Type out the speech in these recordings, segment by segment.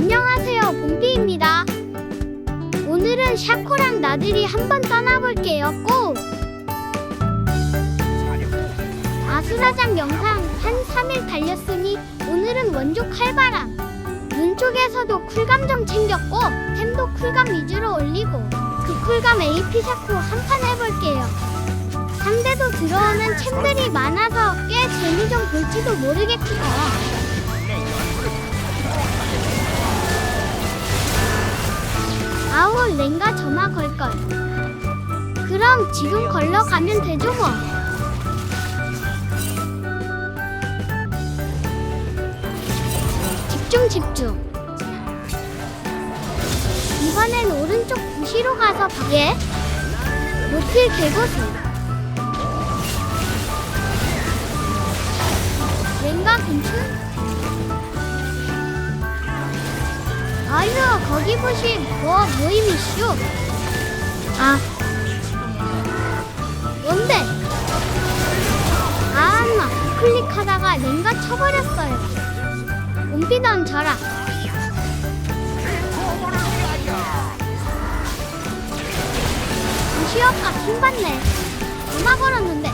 안녕하세요, 봄비입니다. 오늘은 샤코랑 나들이 한번 떠나볼게요. 고! 아수라장 영상 한 3일 달렸으니 오늘은 원조 칼바람. 눈 쪽에서도 쿨감 좀 챙겼고 템도 쿨감 위주로 올리고 그 쿨감 AP 샤코 한 판 해볼게요. 상대도 들어오는 챔들이 많아서 꽤 재미 좀 볼지도 모르겠구나. 아우 랭가 전화 걸걸. 그럼 지금 걸러 가면 되죠 뭐. 집중 집중. 이번엔 오른쪽 부시로 가서 봐- 예 노틸 개고수. 랭가 근처 아유 거기 보시 뭐 모임이슈 아. 뭔데? 아마 클릭하다가 랭가 쳐버렸어요. 옴비던 저라. 무시업가 킹받네. 전화 걸었는데.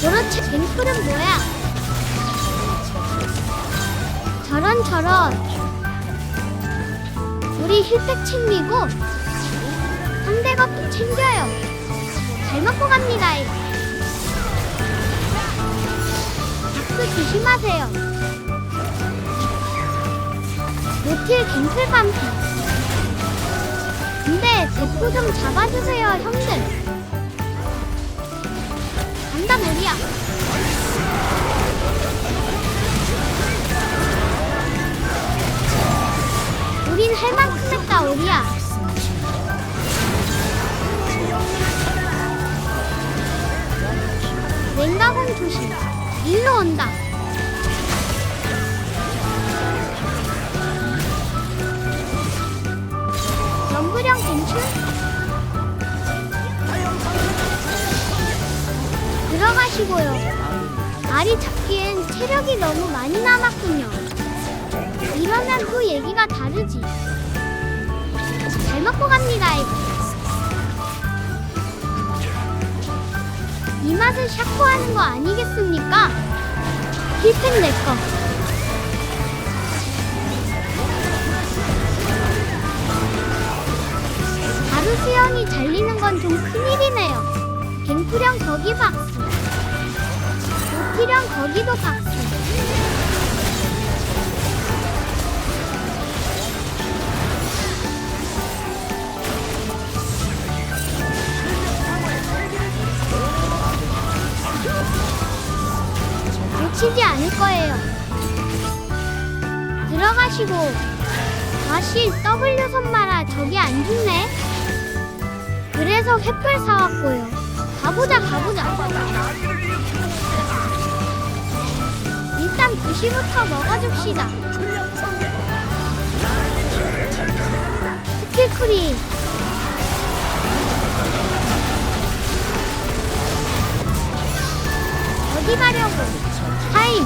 도대체 뱅플은 뭐야? 저런 저런 우리 힐팩 챙기고 상대 것도 챙겨요. 잘 먹고 갑니다. 박수 조심하세요. 노틸 갱플 반피. 근데 대포 좀 잡아주세요, 형들. 간다 머리야. 우린 할 만큼 했다, 우리야. 랭가공 조심. 일로 온다. 연구령 괜춘? 들어가시고요. 알이 잡기엔 체력이 너무 많이 남았군요. 이러면 또 얘기가 다르지. 잘 먹고 갑니다. 이 맛을 샤코하는 거 아니겠습니까? 힐팩 내 거. 바로 수영이 잘리는 건 좀 큰일이네요. 갱프령 거기 박수. 노티령 거기도 박수. 놓치지 않을 거예요. 들어가시고 다시 W 선마라 저기 안 죽네. 그래서 횃불 사왔고요. 가보자 가보자. 일단 부시부터 먹어줍시다. 스킬쿨이 어디 가려고? 타임.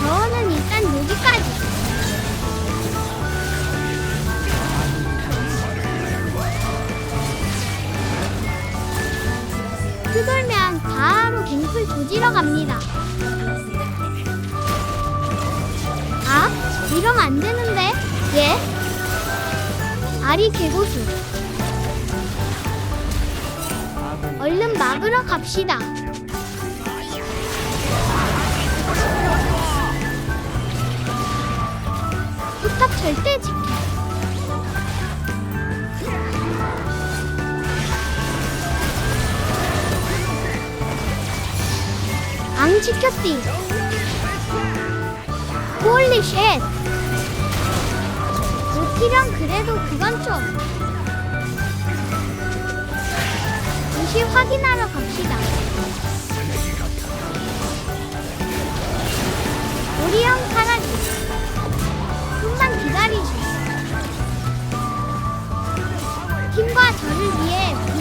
저는 일단 여기까지. 휘돌면 바로 갱플 조지러 갑니다. 아? 이러면 안 되는데? 예? 아리 개고수. 얼른 막으러 갑시다. 절대 지켜. 안 지켰디. 홀리 쉣. 노티령 그래도 그건 좀. 다시 확인하러 갑시다. 우리 형 사라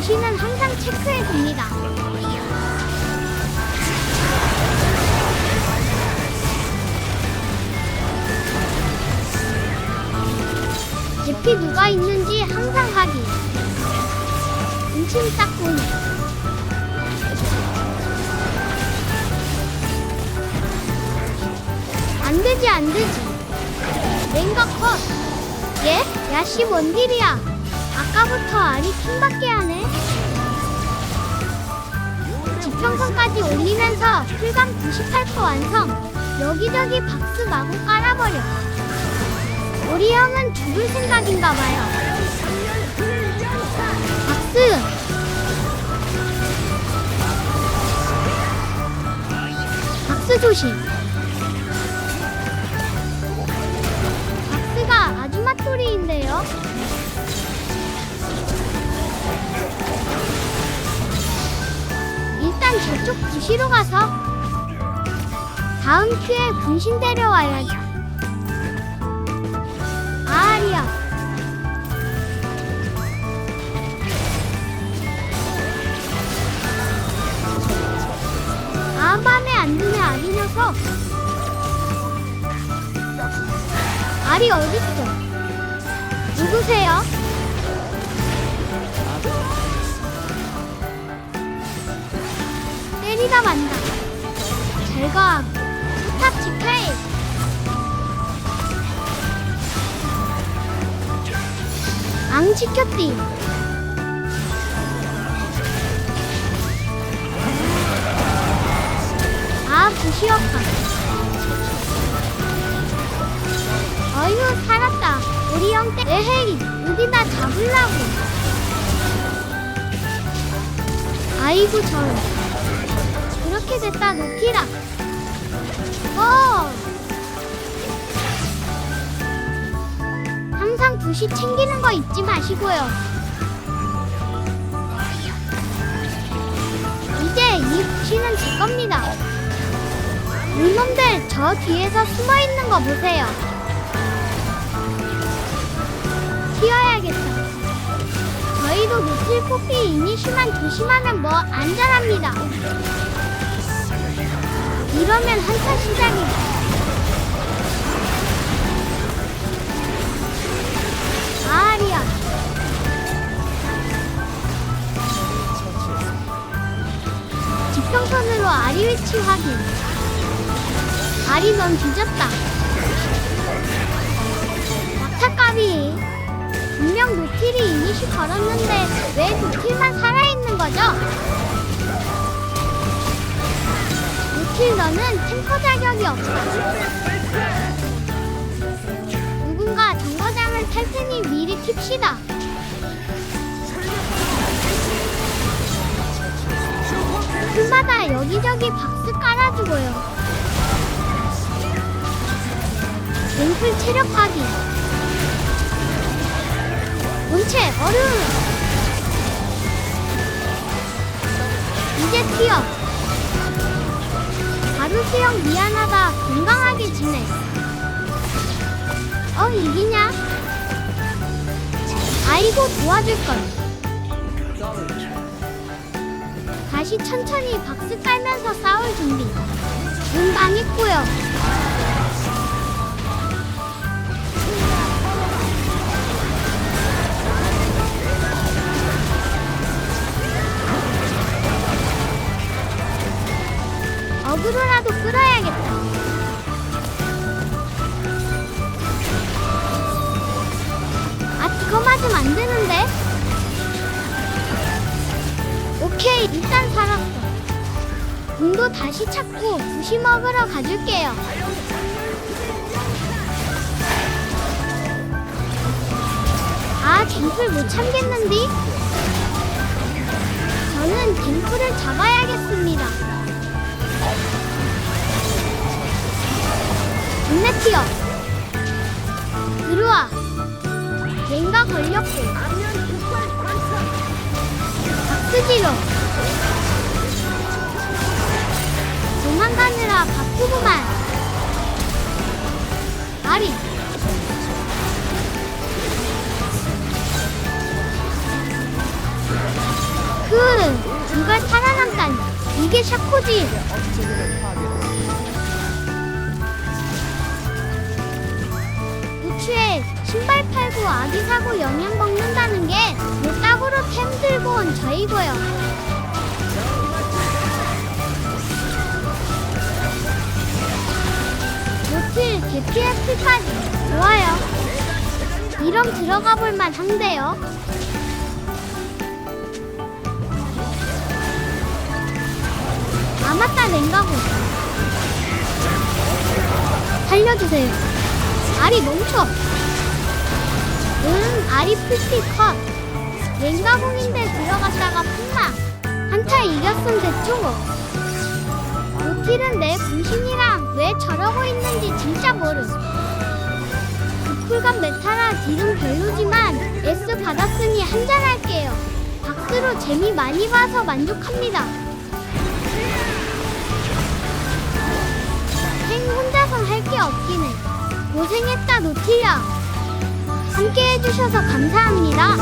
부시는 항상 체크해 둡니다. 옆이 누가 있는지 항상 확인. 딱 보니. 안 되지 안 되지. 랭가 컷. 예? 야씨 뭔 일이야? 아까부터 알이 킹받게 하네. 지평선까지 올리면서 풀감 98% 완성. 여기저기 박스 마구 깔아버려. 우리 형은 죽을 생각인가 봐요. 박스. 박스 조심. 가서 다음 큐에 분신 데려와야지. 아리야. 아 맘에 안 드네 아리 녀석. 아리 어딨어? 누구세요? 때리다 만다. 잘 가. 탑 지켜해. 앙 지켰디. 아, 부시었다. 어휴, 살았다. 우리 형 때, 에헤이, 어디다 잡으려고. 아이고, 저런. 그렇게 됐다, 놓기라. 어! 항상 부시 챙기는 거 잊지 마시고요. 이제 이 부시는 제 겁니다. 이놈들 저 뒤에서 숨어 있는 거 보세요. 튀어야겠다. 저희도 노틸 코피 이니슈만 조심하면 뭐 안전합니다. 이러면 한타 시작이다. 아리야. 지평선으로 아리 위치 확인. 아리 넌 뒤졌다. 막타까비. 분명 노틸이 이니시 걸었는데 왜 노틸만 살아있는 거죠? 노틸 너는 탱커 자격이 없다. 누군가 정거장을 탈 테니 미리 킵시다. 풀마다 여기저기 박스 깔아주고요. 랭플 체력 확인. 본체 얼음. 이제 튀어. 바루스 형 미안하다. 건강하게 지내. 어 이기냐? 아이고 도와줄 걸. 다시 천천히 박스 깔면서 싸울 준비. 문 방했고요. 다시 찾고 부시 먹으러 가줄게요. 아, 갱플 못 참겠는디? 저는 갱플을 잡아야겠습니다. 인내티어 들어와 랭가 걸렸고 박스지로 도망가느라 바쁘구만. 아리. 그 이걸 살아남다니 이게 샤코지. 우추에 신발 팔고 아기 사고 영양 먹는다는 게 못답으로 템 들고 온 저이고요. 노틸 DPS까지 좋아요. 이럼 들어가 볼 만 한데요. 아 맞다 냉가고 살려주세요. 알이 멈춰. 응, 알이 풀피 컷. 냉가공인데 들어갔다가 풍나. 한타 이겼음 됐죠 뭐. 노틸은 내 분신이랑 왜 저러고 있는지 진짜 모름. 그 쿨감 메타라 딜은 별로지만 S 받았으니 한잔할게요. 박스로 재미 많이 봐서 만족합니다. 행 혼자선 할 게 없긴 해. 고생했다 노틸야. 함께 해주셔서 감사합니다.